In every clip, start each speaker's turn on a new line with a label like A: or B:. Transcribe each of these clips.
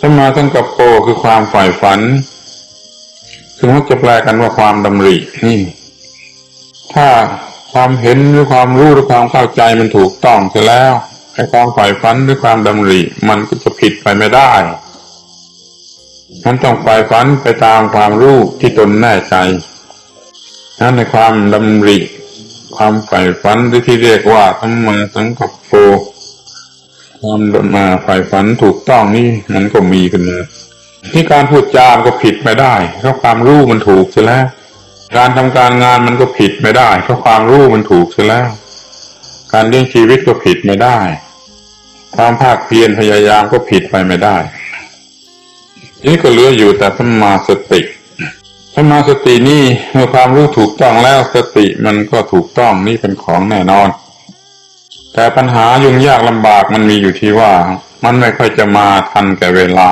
A: สัมมาสังกัปโปคือความฝ่ายฝัน ซึ่งมักจะแปลกันว่าความดำรินี่ ถ้าความเห็นหรือความรู้หรือความเข้าใจมันถูกต้องเสร็จแล้วไอ้ความฝ่ายฝันหรือความดำริ มันก็จะผิดไปไม่ได้มันต้องฝ่ายฝันไปตามความรู้ที่ตนแน่ใจนั้นในความดำริ ความฝ่ายฝันหรือที่เรียกว่าสัมมาสังกัปโป ความมาฝ่ายฝันถูกต้องนี่มันก็มีขึ้นมาที่การพูดจามก็ผิดไม่ได้ เพราะความรู้มันถูกใช่แล้ว การทำการงานมันก็ผิดไม่ได้ เพราะความรู้มันถูกใช่แล้ว การเลี้ยงชีวิตก็ผิดไม่ได้ ความภาคเพียรพยายามก็ผิดไปไม่ได้ นี่ก็เหลืออยู่แต่สมาสติสมาสตินี่เมื่อความรู้ถูกต้องแล้วสติมันก็ถูกต้องนี่เป็นของแน่นอน แต่ปัญหายุ่งยากลำบากมันมีอยู่ที่ว่า มันไม่ค่อยจะมาทันแก่เวลา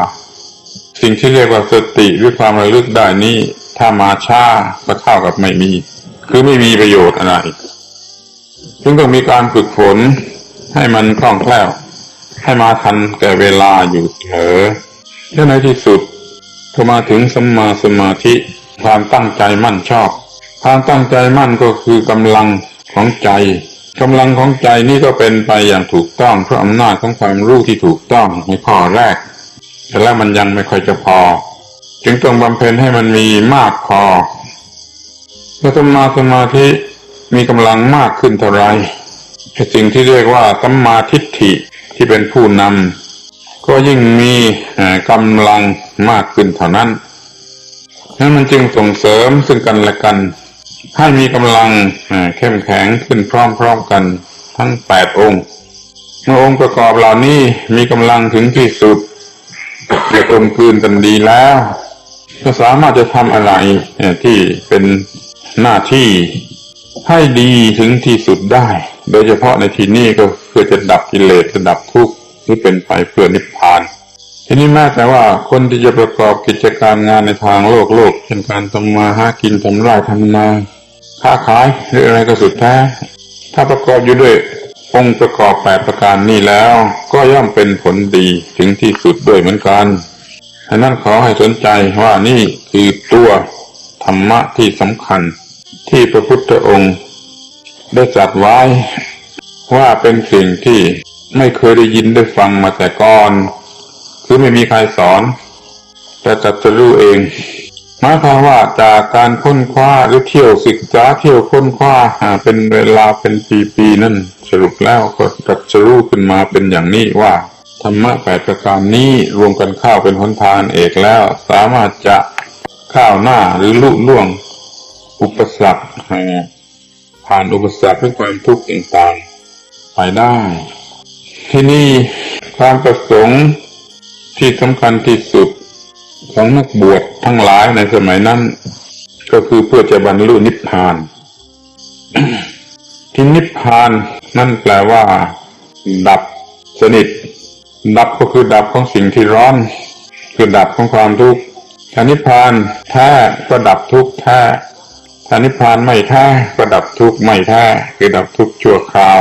A: สิ่งที่เรียกว่าสติหรือความระลึกได้นี่ถ้ามาช้าก็เท่ากับไม่มี คือไม่มีประโยชน์อะไรจึงต้องมีการฝึกฝนให้มันคล่องแคล่ว ให้มาทันแก่เวลาอยู่เถอและในที่สุดก็มาถึงสัมมาสมาธิความตั้งใจมั่นชอบ ความตั้งใจมั่นก็คือกำลังของใจ กำลังของใจนี่ก็เป็นไปอย่างถูกต้องเพราะอำนาจของความรู้ที่ถูกต้องในข้อแรก แต่แล้วมันยังไม่ค่อยจะพอ จึงต้องบำเพ็ญให้มันมีมากพอเมื่อสมาสมาธิมีกำลังมากขึ้นเท่าไรสิ่งที่เรียกว่าสัมมาทิฏฐิที่เป็นผู้นำก็ยิ่งมีกำลังมากขึ้นเท่านั้นนั้นมันจึงส่งเสริมซึ่งกันและกัน ให้มีกำลังเข้มแข็งขึ้นพร้อมๆกันทั้งแปดองค์เมื่อองค์ประกอบเหล่านี้มีกำลังถึงที่สุดเรียกลมคืนกันดีแล้ว ก็สามารถจะทำอะไรที่เป็นหน้าที่ให้ดีถึงที่สุดได้ โดยเฉพาะในที่นี้ก็เพื่อจะดับกิเลสจะดับทุกข์ที่เป็นไปเพื่อนิพพานทีนี้แม้แต่ว่าคนที่จะประกอบกิจการงานในทางโลกโลกเช่นการทำมาหากินทำไร่ทำนา ค้าขายหรืออะไรก็สุดแท้ ถ้าประกอบอยู่ด้วยองค์ประกอบแปดประการนี้แล้ว ก็ย่อมเป็นผลดีถึงที่สุดด้วยเหมือนกันฉะนั้นขอให้สนใจว่านี่คือตัวธรรมะที่สำคัญที่พระพุทธองค์ ได้จัดไว้ ว่าเป็นสิ่งที่ไม่เคยได้ยินได้ฟังมาแต่ก่อน คือไม่มีใครสอน แต่จัดจะรู้เอง มายความว่าจากการค้นคว้าหรือเที่ยวศึกษาเที่ยวค้นคว้าหาเป็นเวลาเป็นปีๆนั่นสรุปแล้วก็จัดจะรู้ขึ้นมาเป็นอย่างนี้ว่า ธรรมะแปดประการนี้รวมกันเข้าเป็นหนทางเอกแล้ว สามารถจะข้าวหน้าหรือลุล่วง อุปสรรคผ่านอุปสรรคเพื่อความทุกข์ต่างๆไปได้ ที่นี่ความประสงค์ที่สำคัญที่สุด ของนักบวชทั้งหลายในสมัยนั้น ก็คือเพื่อจะบรรลุนิพพาน ที่นิพพานนั่นแปลว่า ดับสนิท ดับก็คือดับของสิ่งที่ร้อน คือดับของความทุกข์ถ้านิพพานแท้ก็ดับทุกข์แท้ถ้านิพพานไม่แท้ก็ดับทุกข์ไม่แท้คือดับทุกข์ชั่วคราว